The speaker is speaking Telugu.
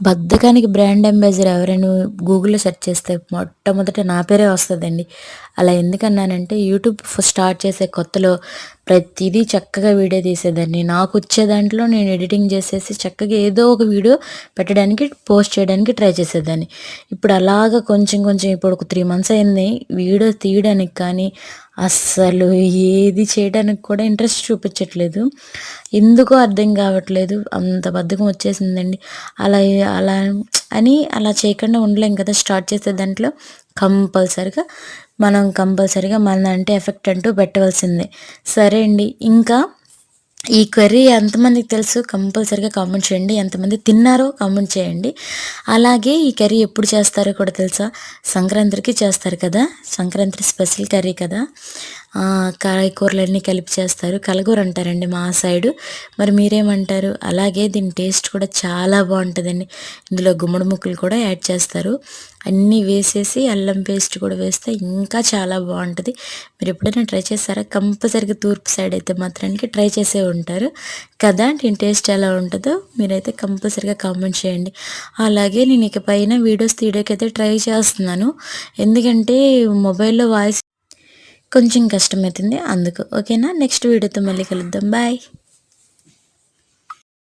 బద్ధకానికి బ్రాండ్ అంబాసిడర్ ఎవరైనా గూగుల్‌లో సెర్చ్ చేస్తే మొట్టమొదట నా పేరే వస్తుందండి. అలా ఎందుకన్నానంటే యూట్యూబ్ స్టార్ట్ చేసే కొత్తలో ప్రతిదీ చక్కగా వీడియో తీసేదాన్ని. నాకు వచ్చే దాంట్లో నేను ఎడిటింగ్ చేసేసి చక్కగా ఏదో ఒక వీడియో పెట్టడానికి, పోస్ట్ చేయడానికి ట్రై చేసేదాన్ని. ఇప్పుడు అలాగా కొంచెం కొంచెం ఇప్పుడు ఒక త్రీ మంత్స్ అయింది. వీడియో తీయడానికి కానీ, అస్సలు ఏది చేయడానికి కూడా ఇంట్రెస్ట్ చూపించట్లేదు. ఎందుకో అర్థం కావట్లేదు. అంత బద్ధకం వచ్చేసిందండి. అలా అలా అని అలా చేయకుండా ఉండలేం కదా! స్టార్ట్ చేసే దాంట్లో కంపల్సరిగా మనం కంపల్సరిగా మన అంటే ఎఫెక్ట్ అంటూ పెట్టవలసిందే. సరే అండి. ఇంకా ఈ కర్రీ ఎంతమందికి తెలుసు కంపల్సరిగా కామెంట్ చేయండి. ఎంతమంది తిన్నారో కామెంట్ చేయండి. అలాగే ఈ కర్రీ ఎప్పుడు చేస్తారో కూడా తెలుసా? సంక్రాంతికి చేస్తారు కదా! సంక్రాంతి స్పెషల్ కర్రీ కదా! కాయకూరలన్నీ కలిపి చేస్తారు. కలగూర అంటారండి మా సైడు. మరి మీరేమంటారు? అలాగే దీని టేస్ట్ కూడా చాలా బాగుంటుందండి ఇందులో గుమ్మడి ముక్కలు కూడా యాడ్ చేస్తారు. అన్నీ వేసేసి అల్లం పేస్ట్ కూడా వేస్తే ఇంకా చాలా బాగుంటుంది మీరు ఎప్పుడైనా ట్రై చేస్తారా కంపల్సరిగా తూర్పు సైడ్ అయితే మాత్రానికి ట్రై చేసే ఉంటారు కదా! దీని టేస్ట్ ఎలా ఉంటుందో మీరైతే కంపల్సరిగా కామెంట్ చేయండి. అలాగే నేను ఇక వీడియోస్ తీయడానికైతే ట్రై చేస్తున్నాను. ఎందుకంటే మొబైల్‌లో వాయిస్ కొంచెం కష్టమవుతుంది అందుకు. ఓకేనా? నెక్స్ట్ వీడియోతో మళ్ళీ కలుద్దాం. బాయ్.